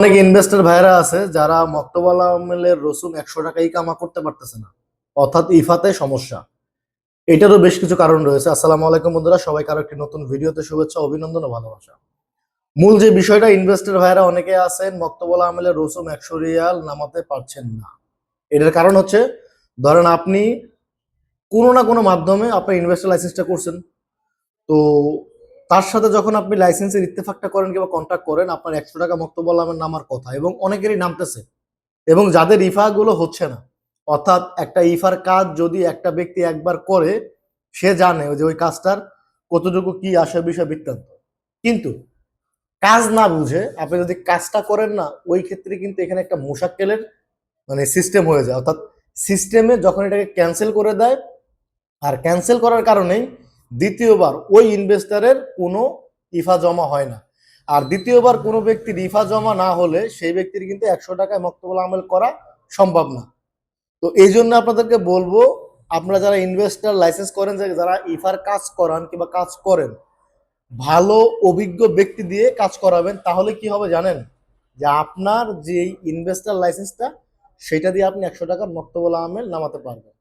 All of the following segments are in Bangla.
অনেক ইনভেস্টর ভাইরা আছে যারা মক্তবাল আমেলের রসুম একশো টাকাই কামা করতে পারতেছে না। অর্থাৎ ইফাতে সমস্যা। এটারও বেশ কিছু কারণ রয়েছে। আসসালামু আলাইকুম বন্ধুরা সবাই কারও একটি নতুন ভিডিওতে শুভেচ্ছা, অভিনন্দন ও ভালোবাসা। মূল যে বিষয়টা ইনভেস্টর ভাইরা অনেকে আছেন, মক্তবালা আমেলের রসুম একশো রিয়াল নামাতে পারছেন না। এটার কারণ হচ্ছে, ধরেন আপনি কোনো না কোনো মাধ্যমে আপনার ইনভেস্টর লাইসেন্সটা করছেন। তো তার সাথে যখন আপনি লাইসেন্সের ইত্তেফাকটা করেন কিংবা কন্ট্যাক্ট করেন, আপনার একশো টাকা মক্তব আলমের নামার কথা। এবং অনেকেরই নামতেছে এবং যাদের ইফা গুলো হচ্ছে না, অর্থাৎ একটা ইফার কাজ যদি একটা ব্যক্তি একবার করে, সে জানে যে ওই কাজটার কতটুকু কি আসে বিষয় বৃত্তান্ত। কিন্তু কাজ না বুঝে আপনি যদি কাজটা করেন না, ওই ক্ষেত্রে কিন্তু এখানে একটা মুশাক্কেলের মানে সিস্টেম হয়ে যায়। অর্থাৎ সিস্টেমে যখন এটাকে ক্যান্সেল করে দেয়, আর ক্যান্সেল করার কারণেই দ্বিতীয়বার ওই ইনভেস্টারের কোনো ইফা জমা হয় না। আর দ্বিতীয়বার কোনো ব্যক্তির ইফা জমা না হলে সেই ব্যক্তির কিন্তু একশো টাকায় মক্তবল আমল করা সম্ভব না। তো এই জন্য আপনাদেরকে বলব, আপনারা যারা ইনভেস্টার লাইসেন্স করেন যারা ইফার কাজ করান কিংবা কাজ করেন, ভালো, অভিজ্ঞ ব্যক্তি দিয়ে কাজ করাবেন, তাহলে কি হবে জানেন? যে আপনার যে ইনভেস্টার লাইসেন্সটা সেটা দিয়ে আপনি একশো টাকার মক্তবল আমেল নামাতে পারবেন।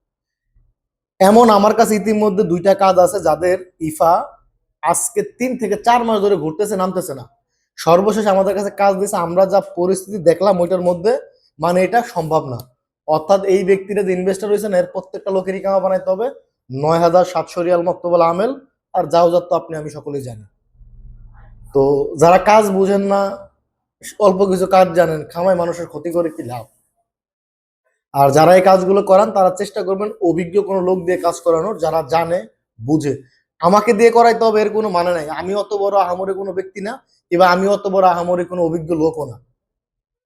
এমন আমার কাছে ইতিমধ্যে দুইটা কাজ আছে যাদের ইফা আজকে তিন থেকে চার মাস ধরে ঘুরতেছে, নামতেছে না। সর্বশেষ আমাদের কাছে কাজ দিয়েছে, আমরা যা পরিস্থিতি দেখলাম ওইটার মধ্যে মানে এটা সম্ভব না। অর্থাৎ এই ব্যক্তিরা যে ইনভেস্টার রয়েছেন, এর প্রত্যেকটা লোকেরই কামা বানাইতে হবে। নয় হাজার সাতশো রিয়াল মক্তবল আমেল, আর যাও যাত তো আপনি, আমি সকলেই জানি। তো যারা কাজ বুঝেন না, অল্প কিছু কাজ জানেন, খামায় মানুষের ক্ষতি করে কি লাভ? আর যারা এই কাজগুলো করান, তারা চেষ্টা করবেন অভিজ্ঞ কোনো লোক দিয়ে কাজ করানোর, যারা জানে, বুঝে। আমাকে দিয়ে করাইতে হবে, এর কোনো মানে নাই। আমি অত বড় আহামরে কোনো ব্যক্তি না এবার আমি অত বড় আহামরে কোনো অভিজ্ঞ লোকও না।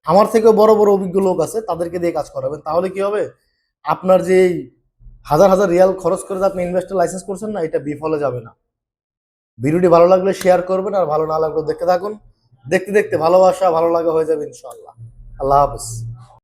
আমার থেকে বড় বড় অভিজ্ঞ লোক আছে, তাদেরকে দিয়ে কাজ করাবেন। তাহলে কি হবে? আপনার যে হাজার হাজার রিয়াল খরচ করে আপনি ইনভেস্টার লাইসেন্স করছেন না, এটা বিফলে যাবে না। ভিডিওটি ভালো লাগলে শেয়ার করবেন, আর ভালো না লাগলে দেখতে থাকুন। দেখতে দেখতে ভালোবাসা, ভালো লাগা হয়ে যাবে, ইনশাআল্লাহ। আল্লাহ হাফিজ।